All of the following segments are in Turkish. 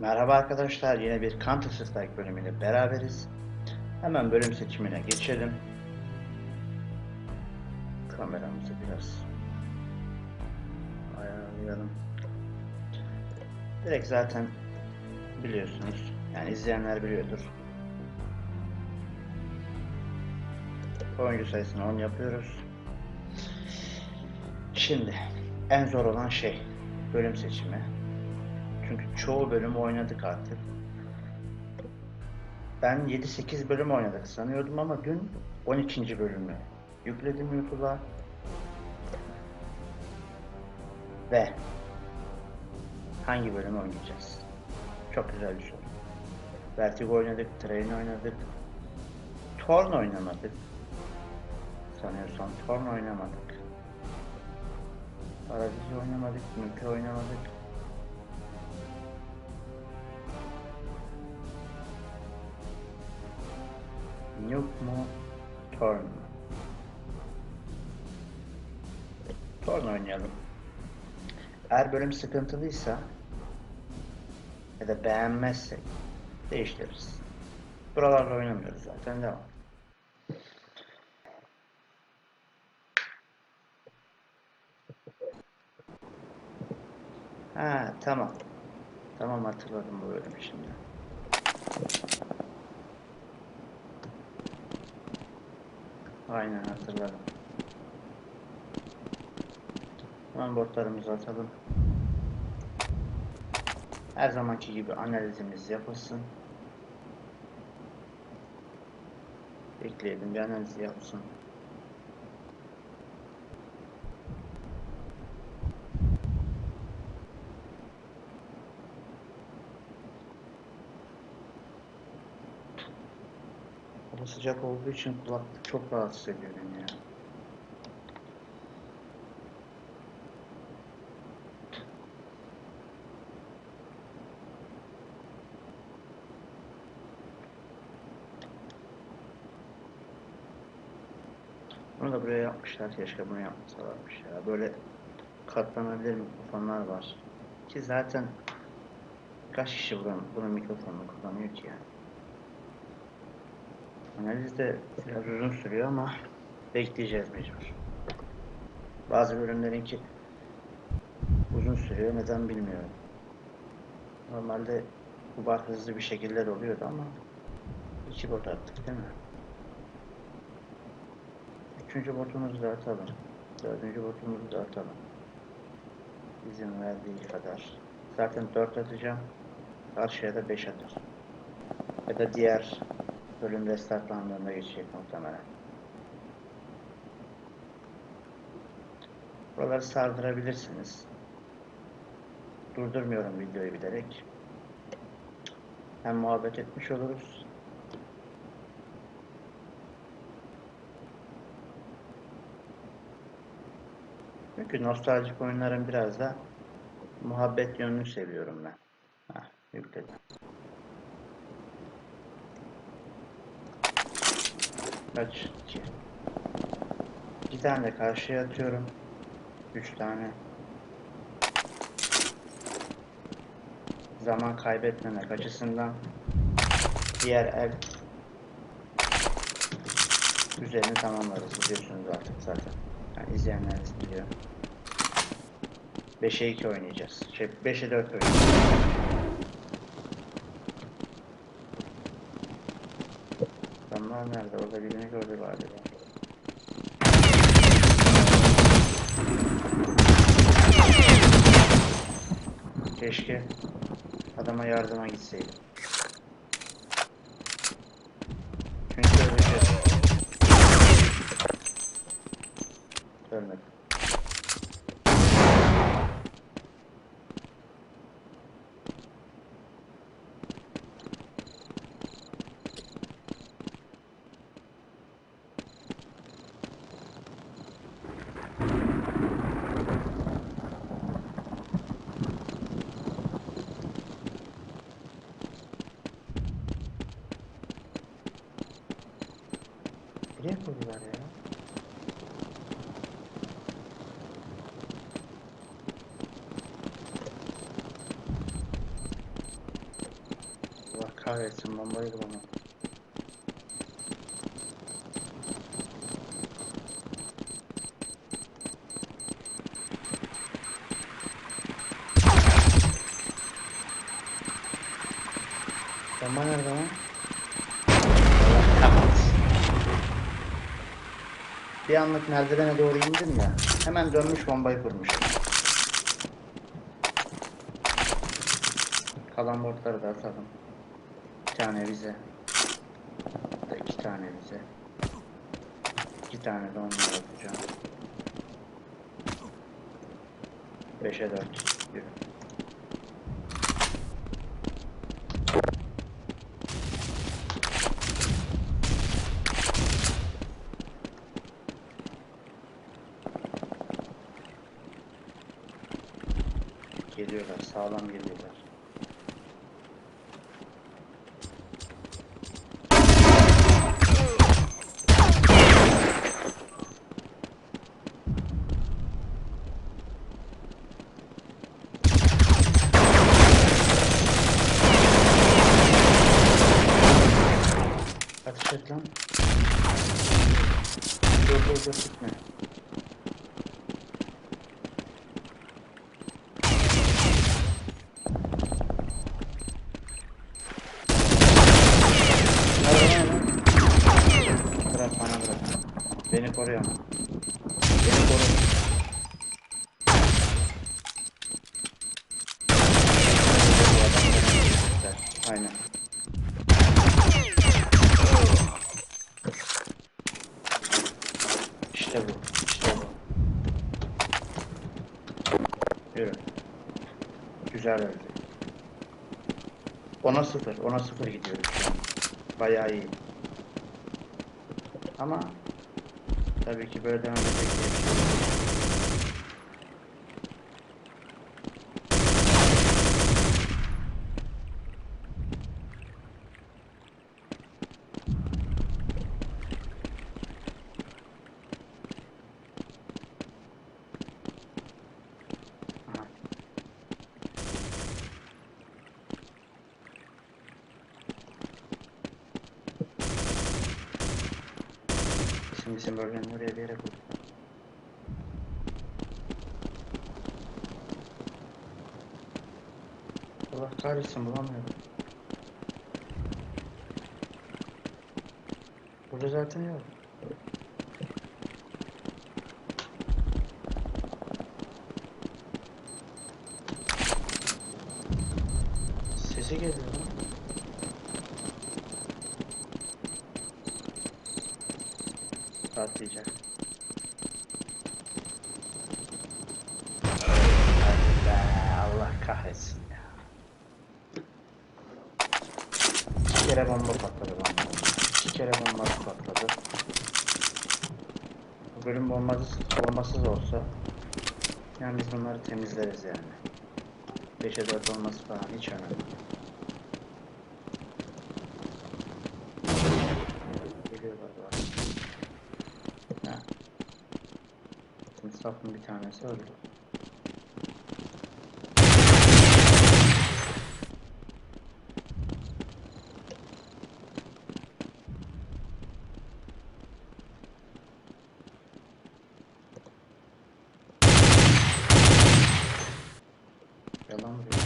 Merhaba arkadaşlar, yine bir Counter Strike bölümüyle beraberiz. Hemen bölüm seçimine geçelim. Kameramızı biraz ayarlayalım. Direkt zaten biliyorsunuz, yani izleyenler biliyordur. Oyuncu sayısını 10 yapıyoruz. Şimdi en zor olan şey bölüm seçimi. Çünkü çoğu bölüm oynadık artık. Ben 7-8 bölüm oynadık sanıyordum ama dün 12. bölümü yükledim YouTube'a. Ve hangi bölümü oynayacağız? Çok güzel bir soru. Vertigo oynadık, Train oynadık. Torn oynamadık. Sanıyorsam Torn oynamadık. Paradisi oynamadık, Mülkü oynamadık. Yok mu? Torn mu? Torn oynayalım. Eğer bölüm sıkıntılıysa ya da beğenmezsek değiştiririz. Buralarda oynamıyoruz zaten devam. Ha tamam. Tamam hatırladım bu bölümü şimdi. Aynen hatırladım. Hemen botlarımızı atalım. Her zamanki gibi analizimiz yapılsın. Bekleyelim bir analiz yapsın. Sıcak olduğu için kulaklık çok rahatsız ediyor beni ya. Bunu da buraya yapmışlar. Keşke bunu yapmasalarmış ya. Böyle katlanabilir mikrofonlar var. Ki zaten kaç kişi bunun, bunun mikrofonunu kullanıyor ki yani. Analiz de biraz uzun sürüyor ama bekleyeceğiz mecbur. Bazı bölümlerinki uzun sürüyor. Neden bilmiyorum. Normalde bu bar hızlı bir şekilde oluyordu ama iki bot attık değil mi? Üçüncü botumuzu da atalım. Dördüncü botumuzu da atalım. İzin verdiği kadar. Zaten dört atacağım. Karşıya da beş atar. Ya da diğer bölüm restartlandığında geçecek muhtemelen. Buraları sardırabilirsiniz. Durdurmuyorum videoyu bilerek. Hem muhabbet etmiş oluruz. Çünkü nostaljik oyunların biraz da muhabbet yönünü seviyorum ben. Heh, yükledim. Kaç? İki. İki tane de karşıya atıyorum. Üç tane. Zaman kaybetmemek açısından diğer el üzerini tamamlarız biliyorsunuz artık zaten. Yani izleyenleriniz biliyor. 5'e 2 oynayacağız. Şey 5'e 4 oynayacağız. Adamlar nerede? Orada birini gördü galiba. Keşke adama yardıma gitseydim. Çünkü öleceğiz. Ölmedim. Nereye koydular ya? kahretsin bombayı bulamadım. Bomba nerede lan? Bir anlık merdivene doğru indim ya. Hemen dönmüş bombayı kurmuş. Kalan botları da atalım. Bir tane bize. Da iki tane bize. İki tane de onlara atacağım. 5'e 4. sağlam geliyorlar. Ateş et lan. Dur dur dur gitme. Hadi lan lan. Bırak bana bırak. Beni koruyor ama. Beni koru. Aynen. İşte bu. İşte bu. Yürü. Güzel öldü. Ona sıfır. Ona sıfır gidiyoruz. Bayağı iyi. Ama tabii ki böyle devam edecek diye bir şey yok. Aha. Bölgenin oraya bir yere koy. Allah kahretsin bulamıyorum. Burada zaten yok. Sesi geliyor lan. Patlayacak. Hadi be Allah kahretsin ya. İki kere bomba patladı bomba. İki kere bomba patladı. Bu bölüm bombasız, bombasız olsa yani biz bunları temizleriz yani. 5'e 4 olması falan hiç önemli. Geliyorlar bak. Ha. Timsahın bir tanesi öldü. Yalan mı diyor?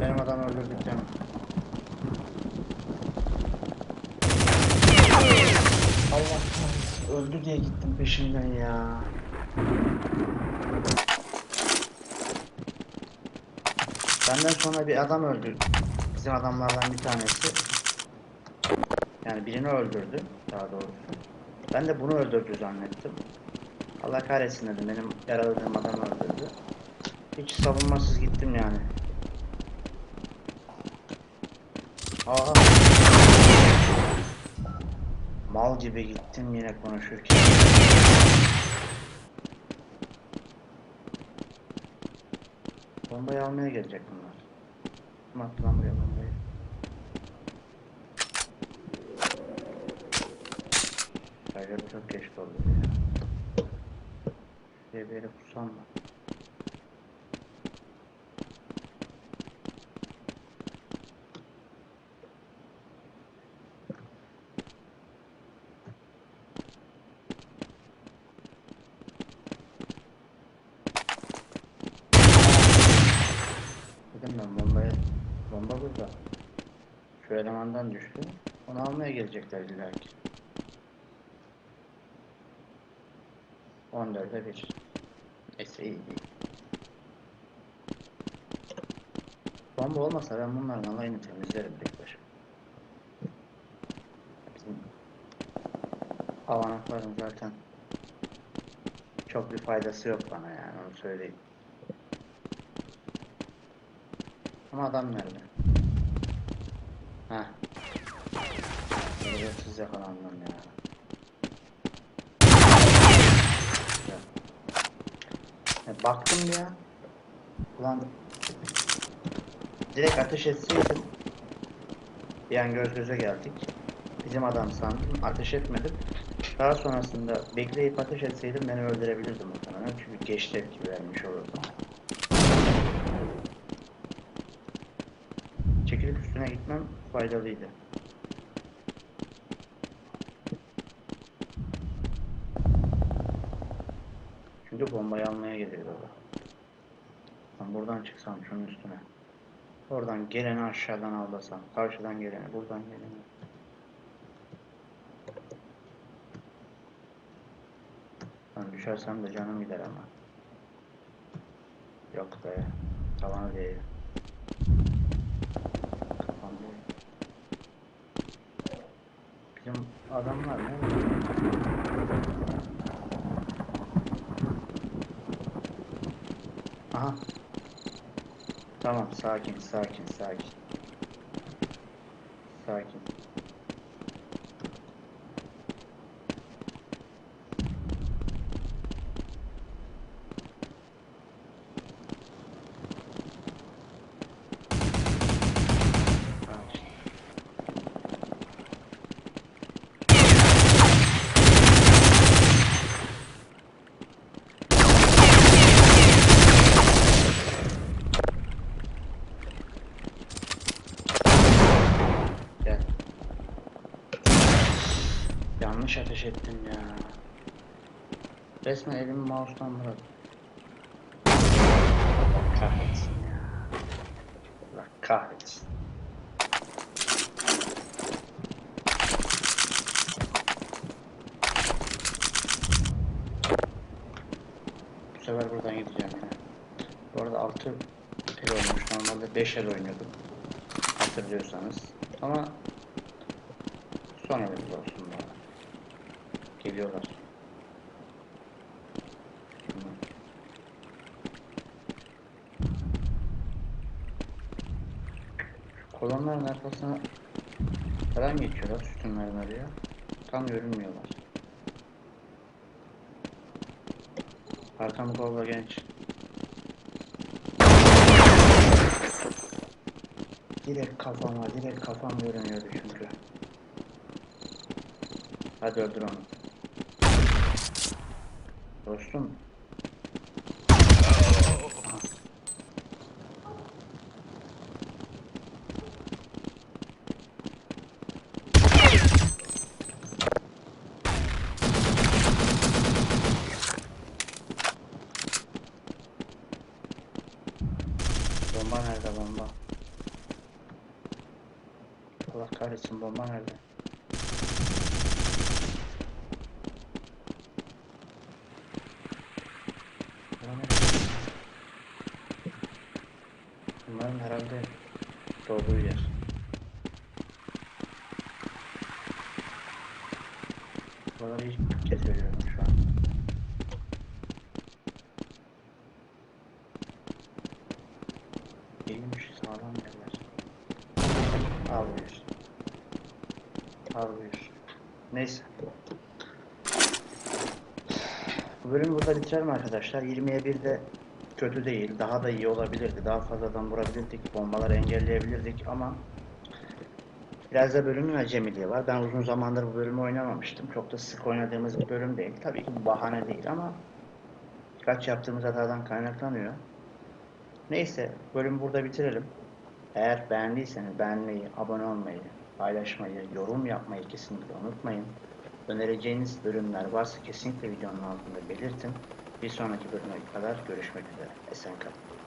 Benim adam öldürdük canım. Allah kahretsin. Öldü diye gittim peşinden ya. Benden sonra bir adam öldü. Bizim adamlardan bir tanesi. Yani birini öldürdü daha doğrusu. Ben de bunu öldürdü zannettim. Allah kahretsin dedim. Benim yaraladığım adam öldürdü. Hiç savunmasız gittim yani. Aha. Mal gibi gittim yine konuşurken. Bombayı almaya gelecek bunlar. Attı lan buraya bombayı? Hayır çok geç oldu ya. Şuraya bir yere kursam mı? Dedim ben bombaya, bomba burada. Şu elemandan düştü. Onu almaya gelecekler illa ki. 14'e 1. Neyse iyi iyi. Bomba olmasa ben bunların alayını temizlerim tek başıma. Bizim zaten çok bir faydası yok bana yani onu söyleyeyim. Ama adam nerede? Heh. Hırsız yakalandım ya. Ya. Baktım ya. Ulan direkt ateş etseydim bir an göz göze geldik. Bizim adam sandım. Ateş etmedim. Daha sonrasında bekleyip ateş etseydim beni öldürebilirdi muhtemelen. Çünkü geç tepki vermiş olurdum. Faydalıydı. Çünkü bombayı almaya geliyor baba. Ben buradan çıksam şunun üstüne. Oradan geleni aşağıdan avlasam. Karşıdan geleni, buradan geleni. Ben düşersem de canım gider ama. Yok be. Tavana değil. Kafam değil. Bizim adamlar ne? Aha. Tamam sakin sakin sakin. Sakin. Ateş ettim ya. Resmen elimi mouse'dan bırak. Allah kahretsin ya. Allah kahretsin. Bu sefer buradan gideceğim yine. Bu arada 6 el olmuş. Normalde 5 el oynuyordum. Hatırlıyorsanız. Ama son elimiz olsun bana. Geliyorlar. Kolonların arkasına falan geçiyorlar sütunların araya. Tam görünmüyorlar. Arkamı kolla genç. Direkt kafama, direkt kafam görünüyordu çünkü. Hadi öldür onu. Dostum. Bomba nerede bomba? Allah kahretsin bomba nerede? Bomba nerede? Bunların herhalde doğduğu yer. Buraları kez görüyorum şu an. İyiymiş sağlam yerler. Al buyur. Al buyur. Neyse. Bu bölümü burada bitirelim arkadaşlar. 20'ye 1 de kötü değil. Daha da iyi olabilirdi. Daha fazladan vurabilirdik. Bombaları engelleyebilirdik ama biraz da bölümün acemiliği var. Ben uzun zamandır bu bölümü oynamamıştım. Çok da sık oynadığımız bir bölüm değil. Tabii ki bu bahane değil ama birkaç yaptığımız hatadan kaynaklanıyor. Neyse bölümü burada bitirelim. Eğer beğendiyseniz beğenmeyi, abone olmayı, paylaşmayı, yorum yapmayı kesinlikle unutmayın. Önereceğiniz bölümler varsa kesinlikle videonun altında belirtin. Bir sonraki bölüme kadar görüşmek üzere. Esen kalın.